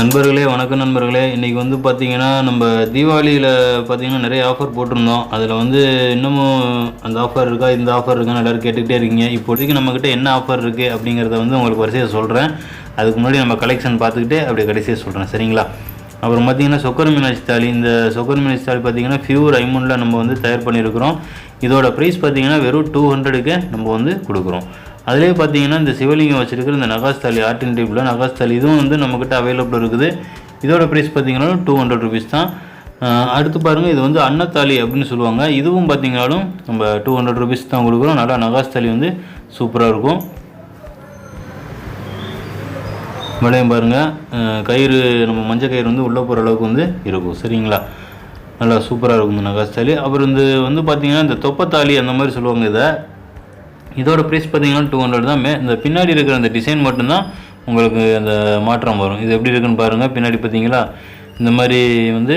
நண்பர்களே வணக்கம் நண்பர்களே. இன்றைக்கி வந்து பார்த்திங்கன்னா நம்ம தீபாவளியில் பார்த்தீங்கன்னா நிறைய ஆஃபர் போட்டிருந்தோம். அதில் வந்து இன்னமும் அந்த ஆஃபர் இருக்கா இந்த ஆஃபர் இருக்கான்னு எல்லோரும் கேட்டுக்கிட்டே இருக்கீங்க. இப்போதைக்கு நம்மக்கிட்ட என்ன ஆஃபர் இருக்குது அப்படிங்கிறத வந்து உங்களுக்கு வரிசையாக சொல்கிறேன் அதுக்கு முன்னாடி நம்ம கலெக்ஷன் பார்த்துக்கிட்டு அப்படியே கடைசியாக சொல்கிறேன் சரிங்களா? அப்புறம் பார்த்திங்கன்னா சொக்கர் மீனாட்சி தாலி. இந்த சொக்கர் மீனாட்சி தாலி பார்த்திங்கன்னா ஃபியூர் ஐமூனில் நம்ம வந்து தயார் பண்ணியிருக்கிறோம். இதோட ப்ரைஸ் பார்த்தீங்கன்னா வெறும் டூ ஹண்ட்ரடுக்கு நம்ம வந்து கொடுக்குறோம். அதிலே பார்த்தீங்கன்னா இந்த சிவலிங்கம் வச்சுருக்கிற இந்த நகாஸ்தாலி ஆர்டின் டைப்பில் நகாஸ் தாலி இதுவும் வந்து நம்மக்கிட்ட அவைலபிள் இருக்குது. இதோட ப்ரைஸ் பார்த்தீங்கன்னா டூ ஹண்ட்ரட் ருபீஸ் தான். அடுத்து பாருங்கள் இது வந்து அன்னத்தாலி அப்படின்னு சொல்லுவாங்க. இதுவும் பார்த்தீங்கனாலும் நம்ம டூ ஹண்ட்ரட் ருபீஸ் தான் கொடுக்குறோம். நல்லா நகாஸ்தாலி வந்து சூப்பராக இருக்கும். விலையும் பாருங்கள் கயிறு நம்ம மஞ்சள் கயிறு வந்து உள்ளே போகிற அளவுக்கு வந்து இருக்கும். சரிங்களா? நல்லா சூப்பராக இருக்கும் இந்த நகாஸ் தாலி அப்புறம் இந்த வந்து பார்த்திங்கன்னா இந்த தொப்பத்தாலி அந்த மாதிரி சொல்லுவாங்க இதை. இதோட ப்ரைஸ் பார்த்தீங்கன்னா டூ ஹண்ட்ரட் தான். மே இந்த பின்னாடி இருக்கிற அந்த டிசைன் மட்டும்தான் உங்களுக்கு அந்த மாற்றம் வரும். இது எப்படி இருக்குன்னு பாருங்கள் பின்னாடி பார்த்தீங்களா? இந்த மாதிரி வந்து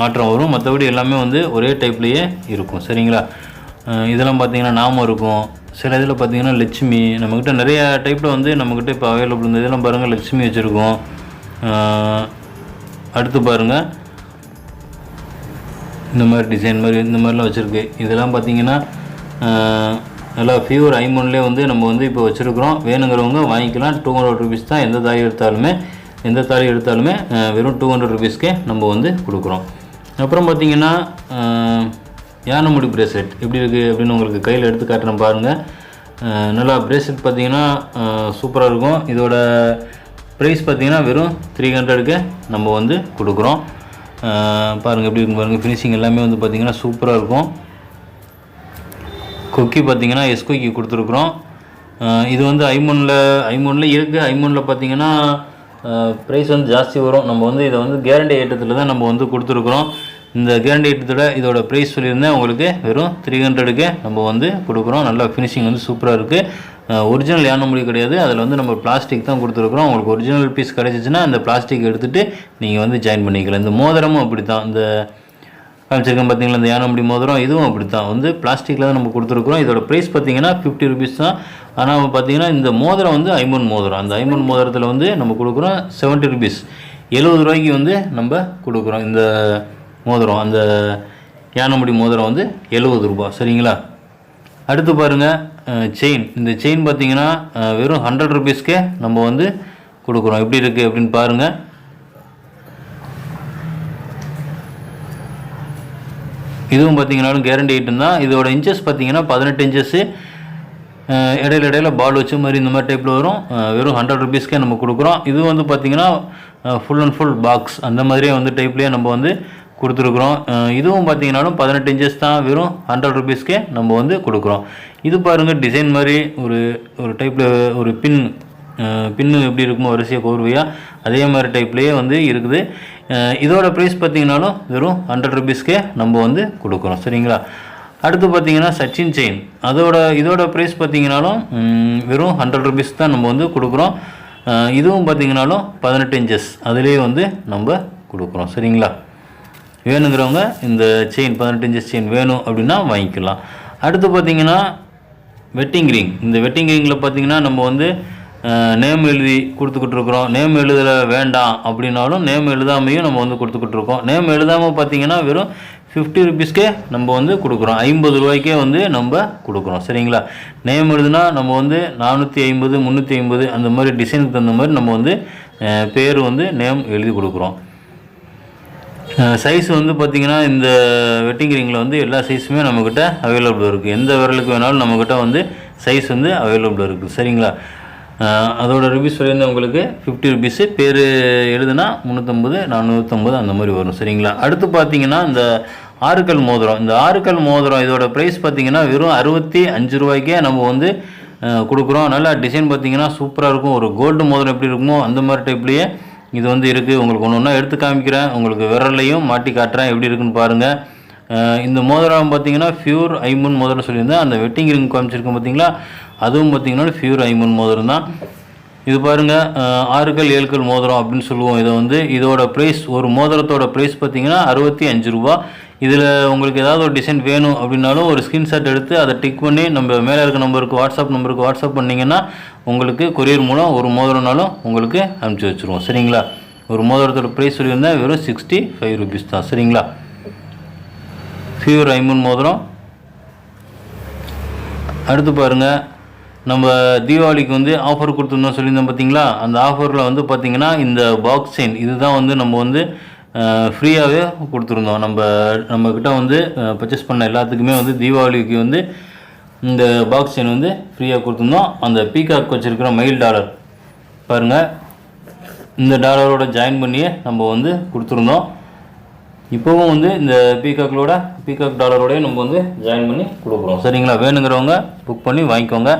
மாற்றம் வரும். மற்றபடி எல்லாமே வந்து ஒரே டைப்லேயே இருக்கும். சரிங்களா? இதெல்லாம் பார்த்தீங்கன்னா நாமம் இருக்கும். சில இதில் பார்த்தீங்கன்னா லட்சுமி நம்மக்கிட்ட நிறைய டைப்பில் வந்து நம்மக்கிட்ட இப்போ அவைலபிள் இந்த இதெல்லாம் பாருங்கள் லட்சுமி வச்சுருக்கோம். அடுத்து பாருங்கள் இந்த மாதிரி டிசைன் மாதிரி இந்த மாதிரிலாம் வச்சுருக்கு. இதெல்லாம் பார்த்தீங்கன்னா நல்லா ஃபியூர் ஐமோன்லேயே வந்து நம்ம வந்து இப்போ வச்சுருக்குறோம். வேணுங்கிறவங்க வாங்கிக்கலாம். டூ ஹண்ட்ரட் ருபீஸ் தான் எந்த தாலி எடுத்தாலுமே எந்த தாலி எடுத்தாலுமே வெறும் டூ ஹண்ட்ரட் ருபீஸ்க்கே நம்ம வந்து கொடுக்குறோம். அப்புறம் பார்த்திங்கன்னா ஆஹ், யானைமுடி பிரேஸ்லெட் எப்படி இருக்குது அப்படின்னு உங்களுக்கு கையில் எடுத்து காட்டுறேன் பாருங்கள் நல்லா பிரேஸ்லெட் பார்த்தீங்கன்னா சூப்பராக இருக்கும். இதோட ப்ரைஸ் பார்த்தீங்கன்னா வெறும் த்ரீ ஹண்ட்ரடுக்கு நம்ம வந்து கொடுக்குறோம். பாருங்கள் எப்படி இருக்கு பாருங்கள் ஃபினிஷிங் எல்லாமே வந்து பார்த்திங்கன்னா சூப்பராக இருக்கும். கொக்கி பார்த்தீங்கன்னா எஸ் கொக்கி கொடுத்துருக்குறோம். இது வந்து ஐமோனில் ஐமோனில் இருக்குது ஐமோனில் பார்த்தீங்கன்னா ப்ரைஸ் வந்து ஜாஸ்தி வரும். நம்ம வந்து இதை வந்து கேரண்டி ஐட்டத்தில் தான் நம்ம வந்து கொடுத்துருக்குறோம். இந்த கேரண்டி ஐட்டத்தோட இதோட ப்ரைஸ் சொல்லியிருந்தேன். உங்களுக்கு வெறும் த்ரீ ஹண்ட்ரடுக்கு நம்ம வந்து கொடுக்குறோம். நல்லா ஃபினிஷிங் வந்து சூப்பராக இருக்குது ஒரிஜினல் யானை முடி கிடையாது. அதில் வந்து நம்ம பிளாஸ்டிக் தான் கொடுத்துருக்குறோம். உங்களுக்கு ஒரிஜினல் பீஸ் கிடச்சிச்சின்னா அந்த பிளாஸ்டிக் எடுத்துகிட்டு நீங்கள் வந்து ஜாயின் பண்ணிக்கலாம். இந்த மோதிரமும் அப்படி தான் இந்த காமிச்சிருக்கேன் பார்த்தீங்களா இந்த யானை முடி மோதிரம்? இதுவும் அப்படி தான் வந்து பிளாஸ்டிக்கில் தான் நம்ம கொடுத்துருக்குறோம். இதோட ப்ரைஸ் பார்த்தீங்கன்னா ஃபிஃப்டி ருபீஸ் தான். ஆனால் பார்த்தீங்கன்னா இந்த மோதிரம் வந்து ஐமன் மோதிரம். அந்த ஐமன் மோதிரத்தில் வந்து நம்ம கொடுக்குறோம் செவன்ட்டி ருபீஸ் எழுபது ரூபாய்க்கு வந்து நம்ம கொடுக்குறோம் இந்த மோதிரம். அந்த யானை முடி மோதிரம் வந்து எழுபது ரூபா. சரிங்களா? அடுத்து பாருங்கள் செயின் இந்த செயின் பார்த்தீங்கன்னா வெறும் ஹண்ட்ரட் ருபீஸ்க்கே நம்ம வந்து கொடுக்குறோம். எப்படி இருக்குது அப்படின்னு பாருங்கள் இதுவும் பார்த்தீங்கன்னாலும் கேரண்டி ஐட்டம் தான். இதோட இன்ச்சஸ் பார்த்தீங்கன்னா பதினெட்டு இன்ச்சஸ்ஸு இடையில இடையில பால் வச்ச மாதிரி இந்த மாதிரி டைப்பில் வரும். வெறும் ஹண்ட்ரட் ருபீஸ்க்கே நம்ம கொடுக்குறோம். இது வந்து பார்த்தீங்கன்னா ஃபுல் அண்ட் ஃபுல் பாக்ஸ் அந்த மாதிரியே வந்து டைப்லேயே நம்ம வந்து கொடுத்துருக்குறோம். இதுவும் பார்த்தீங்கன்னாலும் பதினெட்டு இன்ச்சஸ் தான். வெறும் ஹண்ட்ரட் ருபீஸ்க்கே நம்ம வந்து கொடுக்குறோம். இது பாருங்கள் டிசைன் மாதிரி ஒரு ஒரு டைப்பில் ஒரு பின் பின்னு எப்படி இருக்குமோ வரிசையாக கோர்வையாக அதே மாதிரி டைப்லேயே வந்து இருக்குது. இதோட ப்ரைஸ் பார்த்திங்கனாலும் வெறும் ஹண்ட்ரட் ருபீஸ்க்கே நம்ம வந்து கொடுக்குறோம். சரிங்களா? அடுத்து பார்த்தீங்கன்னா சச்சின் செயின் அதோட இதோட ப்ரைஸ் பார்த்தீங்கனாலும் வெறும் ஹண்ட்ரட் ருபீஸ் தான் நம்ம வந்து கொடுக்குறோம். இதுவும் பார்த்தீங்கனாலும் பதினெட்டு இன்ச்சஸ் அதிலே வந்து நம்ம கொடுக்குறோம். சரிங்களா? வேணுங்கிறவங்க இந்த செயின் பதினெட்டு இன்ச்சஸ் செயின் வேணும் அப்படின்னா வாங்கிக்கலாம். அடுத்து பார்த்தீங்கன்னா வெட்டிங் ரிங் இந்த வெட்டிங் ரிங்கில் பார்த்தீங்கன்னா நம்ம வந்து நேம் எழுதி கொடுத்துக்கிட்டுருக்குறோம். நேம் எழுதல வேண்டாம் அப்படின்னாலும் நேம் எழுதாமையும் நம்ம வந்து கொடுத்துக்கிட்டு இருக்கோம் நேம் எழுதாமல் பார்த்தீங்கன்னா வெறும் ஃபிஃப்டி ருபீஸ்க்கே நம்ம வந்து கொடுக்குறோம். ஐம்பது ரூபாய்க்கே வந்து நம்ம கொடுக்குறோம். சரிங்களா? நேம் எழுதுனா நம்ம வந்து நானூற்றி ஐம்பது முந்நூற்றி ஐம்பது அந்த மாதிரி டிசைனுக்கு தகுந்த மாதிரி நம்ம வந்து பேர் வந்து நேம் எழுதி கொடுக்குறோம். சைஸ் வந்து பார்த்திங்கன்னா இந்த வெட்டிங் ரிங்கில் வந்து எல்லா சைஸுமே நம்மக்கிட்ட அவைலபிள் இருக்குது எந்த விரலுக்கு வேணாலும் நம்மக்கிட்ட வந்து சைஸ் வந்து அவைலபிள் இருக்குது சரிங்களா? அதோட ருபீஸ் சொல்லியிருந்தேன் உங்களுக்கு ஃபிஃப்டி ருபீஸு பேர் எழுதுனா முந்நூற்றம்பது நானூற்றம்பது அந்த மாதிரி வரும் சரிங்களா? அடுத்து பார்த்தீங்கன்னா இந்த ஆறுக்கல் மோதிரம். இந்த ஆறுக்கல் மோதிரம் இதோட ப்ரைஸ் பார்த்தீங்கன்னா வெறும் அறுபத்தி அஞ்சு ரூபாய்க்கே நம்ம வந்து கொடுக்குறோம். நல்லா டிசைன் பார்த்தீங்கன்னா சூப்பராக இருக்கும். ஒரு கோல்டு மோதிரம் எப்படி இருக்குமோ அந்த மாதிரி டைப்லேயே இது வந்து இருக்குது உங்களுக்கு ஒன்று ஒன்றா எடுத்து காமிக்கிறேன். உங்களுக்கு விரல்லையும் மாட்டி காட்டுறேன். எப்படி இருக்குன்னு பாருங்கள் இந்த மோதிரம் பார்த்தீங்கன்னா ஃபியூர் ஐமுன் மோதிரம் சொல்லியிருந்தேன். அந்த வெட்டிங் ரிங் காமிச்சிருக்கோம் பார்த்தீங்களா அதுவும் பார்த்தீங்கன்னா ஃபியூர் ஐமன் மோதிரம் தான். இது பாருங்கள் ஆறுகள் ஏழுக்கள் மோதிரம் அப்படின்னு சொல்லுவோம். இதை வந்து இதோட ப்ரைஸ் ஒரு மோதிரத்தோட ப்ரைஸ் பார்த்தீங்கன்னா அறுபத்தி அஞ்சு ரூபா. இதில் உங்களுக்கு ஏதாவது ஒரு டிசைன் வேணும் அப்படின்னாலும் ஒரு ஸ்க்ரீன்ஷாட் எடுத்து அதை டிக் பண்ணி நம்ம மேலே இருக்க நம்பருக்கு வாட்ஸ்அப் நம்பருக்கு வாட்ஸ்அப் பண்ணிங்கன்னா உங்களுக்கு கொரியர் மூலம் ஒரு மோதிரம்னாலும் உங்களுக்கு அனுப்பிச்சி வச்சுருவோம். சரிங்களா? ஒரு மோதிரத்தோட ப்ரைஸ் சொல்லியிருந்தால் வெறும் சிக்ஸ்டி ஃபைவ் ருபீஸ் தான். சரிங்களா? ஃபியூர் ஐமூன் மோதிரம். அடுத்து பாருங்கள் நம்ம தீபாவளிக்கு வந்து ஆஃபர் கொடுத்துருந்தோம் சொல்லியிருந்தோம் பார்த்தீங்களா? அந்த ஆஃபரில் வந்து பார்த்தீங்கன்னா இந்த பாக்ஸின் இதுதான் வந்து நம்ம வந்து ஃப்ரீயாகவே கொடுத்துருந்தோம். நம்ம நம்மக்கிட்ட வந்து பர்ச்சேஸ் பண்ண எல்லாத்துக்குமே வந்து தீபாவளிக்கு வந்து இந்த பாக்ஸ் செயின் வந்து ஃப்ரீயாக கொடுத்துருந்தோம். அந்த பீகாக் வச்சுருக்கிற மைல் டாலர் பாருங்கள் இந்த டாலரோட ஜாயின் பண்ணியே நம்ம வந்து கொடுத்துருந்தோம். இப்போவும் வந்து இந்த பீகாக்களோட பீகாக் டாலரோடய நம்ம வந்து ஜாயின் பண்ணி கொடுக்குறோம். சரிங்களா? வேணுங்கிறவங்க புக் பண்ணி வாங்கிக்கோங்க.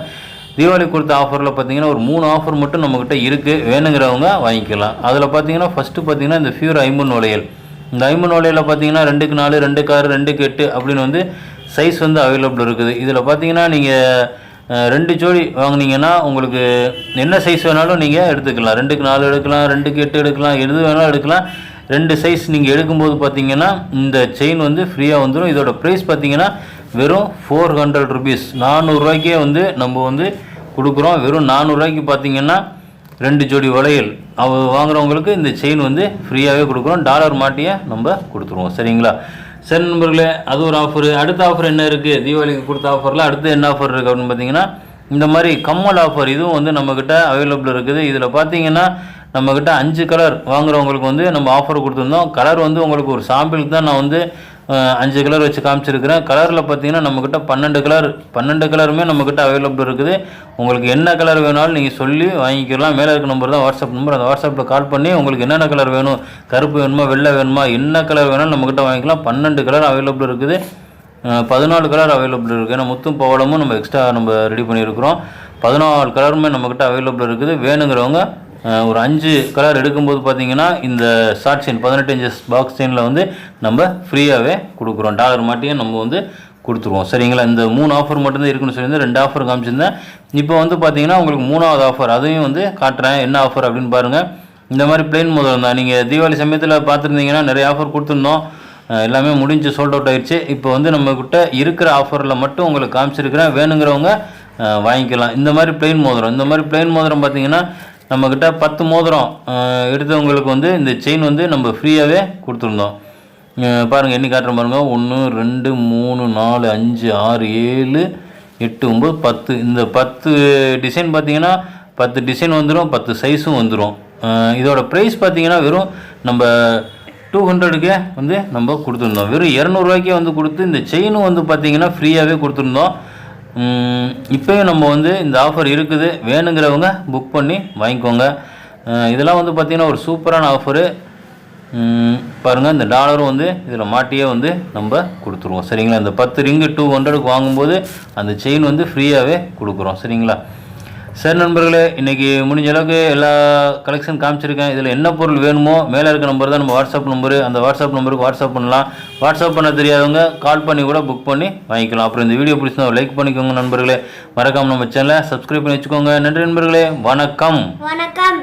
தீபாவளி கொடுத்த ஆஃபரில் பார்த்தீங்கன்னா ஒரு மூணு ஆஃபர் மட்டும் நம்மக்கிட்ட இருக்குது வேணுங்கிறவங்க வாங்கிக்கலாம். அதில் பார்த்தீங்கன்னா ஃபஸ்ட்டு பார்த்தீங்கன்னா இந்த ஃபியூர் ஐம்பன் வளையல் இந்த ஐம்பன் வளையலில் பார்த்தீங்கன்னா ரெண்டுக்கு நாலு ரெண்டு காரு ரெண்டுக்கு எட்டு அப்படின்னு வந்து சைஸ் வந்து அவைலபிள் இருக்குது. இதில் பார்த்தீங்கன்னா நீங்கள் ரெண்டு ஜோடி வாங்குனீங்கன்னா உங்களுக்கு என்ன சைஸ் வேணாலும் நீங்கள் எடுத்துக்கலாம். ரெண்டுக்கு நாலு எடுக்கலாம் ரெண்டுக்கு எட்டு எடுக்கலாம் எது வேணாலும் எடுக்கலாம். ரெண்டு சைஸ் நீங்கள் எடுக்கும்போது பார்த்தீங்கன்னா இந்த செயின் வந்து ஃப்ரீயாக வந்துடும் இதோட ப்ரைஸ் பார்த்தீங்கன்னா வெறும் ஃபோர் ஹண்ட்ரட் ருபீஸ் நானூறுரூவாய்க்கே வந்து நம்ம வந்து கொடுக்குறோம். வெறும் நானூறுரூவாய்க்கு பார்த்தீங்கன்னா ரெண்டு ஜோடி வளையல். அவ வாங்குறவங்களுக்கு இந்த செயின் வந்து ஃப்ரீயாகவே கொடுக்குறோம். டாலர் மாட்டியே நம்ம கொடுத்துருவோம். சரிங்களா? சரி நண்பர்களே அது ஒரு ஆஃபர் அடுத்த ஆஃபர் என்ன இருக்குது தீபாவளிக்கு கொடுத்த ஆஃபரில் அடுத்து என்ன ஆஃபர் இருக்குது அப்படின்னு பார்த்தீங்கன்னா இந்த மாதிரி கம்மல் ஆஃபர் இதுவும் வந்து நம்மக்கிட்ட அவைலபிள் இருக்குது. இதில் பார்த்தீங்கன்னா நம்மக்கிட்ட அஞ்சு கலர் வாங்குறவங்களுக்கு வந்து நம்ம ஆஃபர் கொடுத்துருந்தோம். கலர் வந்து உங்களுக்கு ஒரு சாம்பிளுக்கு தான் நான் வந்து அஞ்சு கலர் வச்சு காமிச்சிருக்கிறேன். கலரில் பார்த்தீங்கன்னா நம்மக்கிட்ட பன்னெண்டு கலர் பன்னெண்டு கலருமே நம்மக்கிட்ட அவைலபிள் இருக்குது. உங்களுக்கு என்ன கலர் வேணாலும் நீங்கள் சொல்லி வாங்கிக்கலாம். மேலே இருக்க நம்பர் தான் வாட்ஸ்அப் நம்பர் அந்த வாட்ஸ்அப்பில் கால் பண்ணி உங்களுக்கு என்னென்ன கலர் வேணும் கருப்பு வேணுமா வெள்ளை வேணுமா என்ன கலர் வேணாலும் நம்மக்கிட்ட வாங்கிக்கலாம். பன்னெண்டு கலர் அவைலபிள் இருக்குது. பதினாலு கலர் அவைலபிள் இருக்குது. ஏன்னா முத்தும் பவளமும் நம்ம எக்ஸ்ட்ரா நம்ம ரெடி பண்ணியிருக்கிறோம். பதினாலு கலருமே நம்மக்கிட்ட அவைலபிள் இருக்குது. வேணுங்கிறவங்க ஒரு அஞ்சு கலர் எடுக்கும்போது பார்த்தீங்கன்னா இந்த ஷார்ட் செயின் பதினெட்டு இன்ச்சஸ் பாக்ஸ் செயினில் வந்து நம்ம ஃப்ரீயாகவே கொடுக்குறோம். டாலர் மாட்டியும் நம்ம வந்து கொடுத்துருவோம். சரிங்களா? இந்த மூணு ஆஃபர் மட்டும்தான் இருக்குன்னு சொல்லியிருந்தேன். ரெண்டு ஆஃபர் காமிச்சிருந்தேன். இப்போ வந்து பார்த்தீங்கன்னா உங்களுக்கு மூணாவது ஆஃபர் அதையும் வந்து காட்டுறேன். என்ன ஆஃபர் அப்படின்னு பாருங்கள் இந்த மாதிரி பிளெயின் முதல் தான். நீங்கள் தீபாவளி சமயத்தில் பார்த்துருந்தீங்கன்னா நிறைய ஆஃபர் கொடுத்துருந்தோம். எல்லாமே முடிஞ்சு சோல்ட் அவுட் ஆயிடுச்சு. இப்போ வந்து நம்மக்கிட்ட இருக்கிற ஆஃபரில் மட்டும் உங்களுக்கு காமிச்சிருக்கிறேன். வேணுங்கிறவங்க வாங்கிக்கலாம். இந்த மாதிரி பிளெயின் மோதிரம் இந்த மாதிரி பிளெயின் மோதிரம் பார்த்தீங்கன்னா நம்மக்கிட்ட பத்து மோதிரம் எடுத்தவங்களுக்கு வந்து இந்த செயின் வந்து நம்ம ஃப்ரீயாகவே கொடுத்துருந்தோம். பாருங்கள் எண்ணி காட்டுறோம் பாருங்க. ஒன்று ரெண்டு மூணு நாலு அஞ்சு ஆறு ஏழு எட்டு ஒம்பது பத்து. இந்த பத்து டிசைன் பார்த்தீங்கன்னா பத்து டிசைன் வந்துடும் பத்து சைஸும் வந்துடும் இதோட ப்ரைஸ் பார்த்தீங்கன்னா வெறும் நம்ம டூ ஹண்ட்ரடுக்கே வந்து நம்ம கொடுத்துருந்தோம். வெறும் இரநூறுவாய்க்கே வந்து கொடுத்து இந்த செயினும் வந்து பார்த்தீங்கன்னா ஃப்ரீயாகவே கொடுத்துருந்தோம். இப்போயும் நம்ம வந்து இந்த ஆஃபர் இருக்குது. வேணுங்கிறவங்க புக் பண்ணி வாங்கிக்கோங்க. இதெல்லாம் வந்து பார்த்திங்கன்னா ஒரு சூப்பரான ஆஃபரு பாருங்கள் இந்த டாலரும் வந்து இதில் மாட்டியே வந்து நம்ம கொடுத்துருவோம். சரிங்களா? இந்த பத்து ரிங்கு டூ ஹண்ட்ரடுக்கு வாங்கும்போது அந்த செயின் வந்து ஃப்ரீயாகவே கொடுக்குறோம். சரிங்களா? சரி நண்பர்களே இன்றைக்கி முடிஞ்ச அளவுக்கு எல்லா கலெக்ஷன் காமிச்சிருக்கேன். இதில் என்ன பொருள் வேணுமோ மேலே இருக்க நம்பர் தான் நம்ம வாட்ஸ்அப் நம்பரு அந்த வாட்ஸ்அப் நம்பருக்கு வாட்ஸ்அப் பண்ணலாம். வாட்ஸ்அப் பண்ண தெரியாதவங்க கால் பண்ணி கூட புக் பண்ணி வாங்கிக்கலாம். அப்புறம் இந்த வீடியோ பிடிச்சா லைக் பண்ணிக்கோங்க நண்பர்களே. மறக்காமல் நம்ம சேனலை சப்ஸ்கிரைப் பண்ணி வச்சுக்கோங்க. நன்றி நண்பர்களே. வணக்கம். வணக்கம்.